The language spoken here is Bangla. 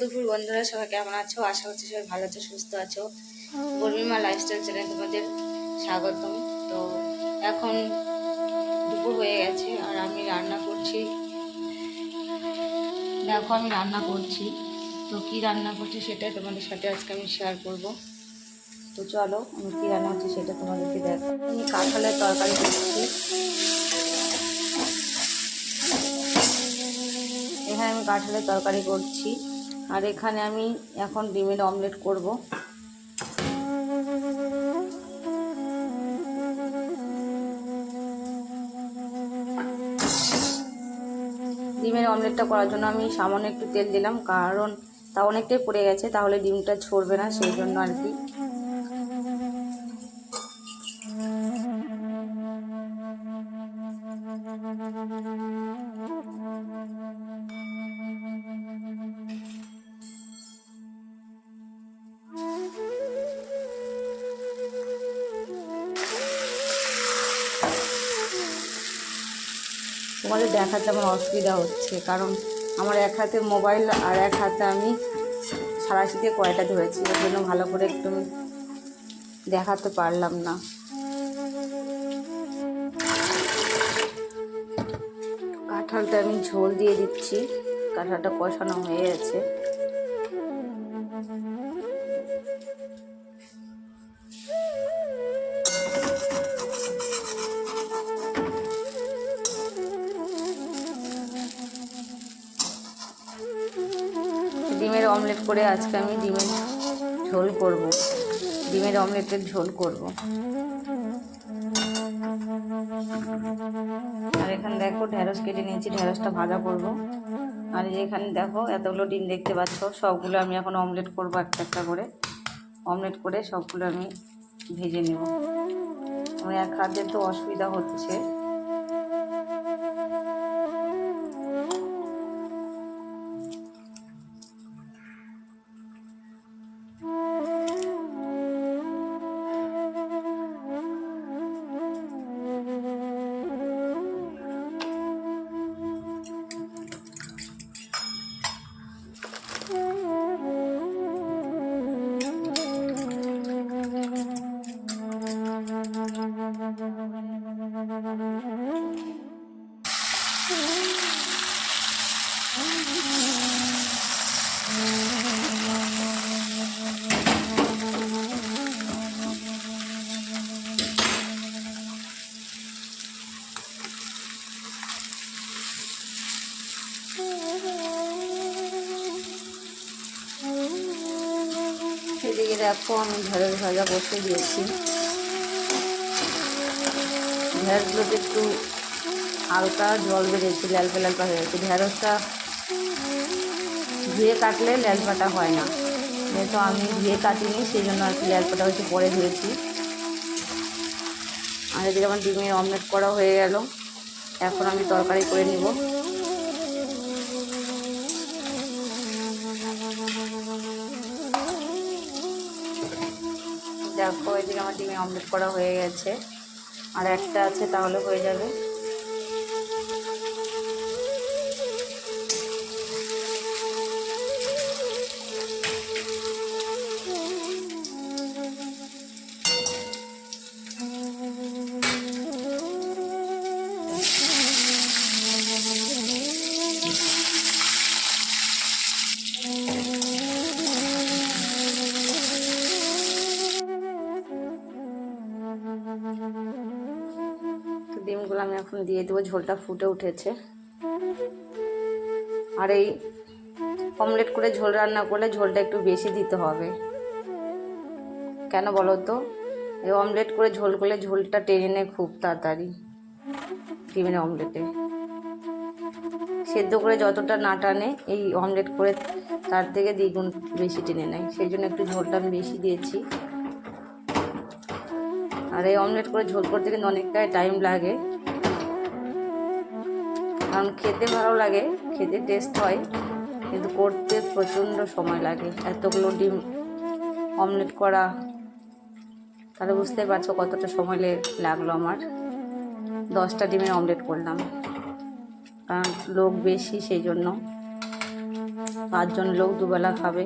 দুপুর বন্ধুরা, সবাই কেমন আছো? আশা করছি সবাই ভালো আছো, সুস্থ আছো। বর্মিমা লাইফস্টাইল চ্যানেল তোমাদের স্বাগতম। তো এখন দুপুর হয়ে গেছে, আর আমি রান্না করছি। দেখো, আমি রান্না করছি। তো কি রান্না করছি সেটাই তোমাদের সাথে আজকে আমি শেয়ার করব। তো চলো, আমি কী রান্না করছি সেটা তোমাদেরকে দেখো আমি কাঁঠালের তরকারি করছি। এখানে আমি কাঁঠালের তরকারি করছি। আর এখানে আমি এখন ডিমের অমলেট করব। ডিমের অমলেটটা করার জন্য আমি সামান্য একটু তেল দিলাম, কারণ তা অনেকটাই পড়ে গেছে, তাহলে ডিমটা ছড়বে না, সেই জন্য আর কি। তোমাদের দেখাতে আমার অসুবিধা হচ্ছে, কারণ আমার এক হাতে মোবাইল আর এক হাতে আমি সারাশিতে কয়টা ধরেছি ওই জন্য ভালো করে একটু দেখাতে পারলাম না। কাঁঠালটা আমি ঝোল দিয়ে দিচ্ছি, কাঁঠালটা কষানো হয়ে গেছে। ডিমের অমলেট করে আজকে আমি ডিমের ঝোল করব। ডিমের অমলেটের ঝোল করব। আর এখানে দেখো ঢেঁড়স কেটে নিয়েছি, ঢেঁড়সটা ভাজা করব। আর এখানে দেখো এতগুলো ডিম দেখতে পাচ্ছ, সবগুলো আমি এখন অমলেট করব একটা একটা করে। অমলেট করে সবগুলো আমি ভেজে নেব। আমার এক হাতে তো অসুবিধা হচ্ছে এদিকে দেখো, আমি ঢেঁড়স ভাজা বসে দিয়েছি। ঢেঁড়সগুলোতে একটু হালকা জল বেরিয়েছে ল্যালপা ল্যালপা হয়ে গেছে। ঢেঁড়সটা ধুয়ে কাটলে ল্যালপাটা হয় না। যেহেতু আমি ধুয়ে কাটিনি সেই জন্য আর কি ল্যালপাটা হচ্ছে পরে ধুয়েছি। আর এদিকে আমার ডিমের অমলেট করা হয়ে গেল। এখন আমি তরকারি করে নিব। দেখো এদিকে আমার ডিমে অমলেট করা হয়ে গেছে। আর একটা আছে তাহলে হয়ে যাবে। ডিমগুলো আমি এখন দিয়ে দেবো, ঝোলটা ফুটে উঠেছে। আর এই অমলেট করে ঝোল রান্না করলে ঝোলটা একটু বেশি দিতে হবে। কেন বলো তো? এই অমলেট করে ঝোল করলে ঝোলটা টেনে নেয় খুব তাড়াতাড়ি, ডিমের অমলেটে। সেদ্ধ করে যতটা না টানে, এই অমলেট করে তার থেকে দ্বিগুণ বেশি টেনে নেয়। সেই জন্য একটু ঝোলটা আমি বেশি দিয়েছি। আর এই অমলেট করে ঝোল করতে কিন্তু অনেকটাই টাইম লাগে। কারণ খেতে ভালো লাগে, খেতে টেস্ট হয়, কিন্তু করতে প্রচণ্ড সময় লাগে। এতগুলো ডিম অমলেট করা, তাহলে বুঝতে পারছ কতটা সময় লাগল আমার। দশটা ডিমের অমলেট করলাম। কারণ লোক বেশি সেই জন্য। পাঁচজন লোক দুবেলা খাবে।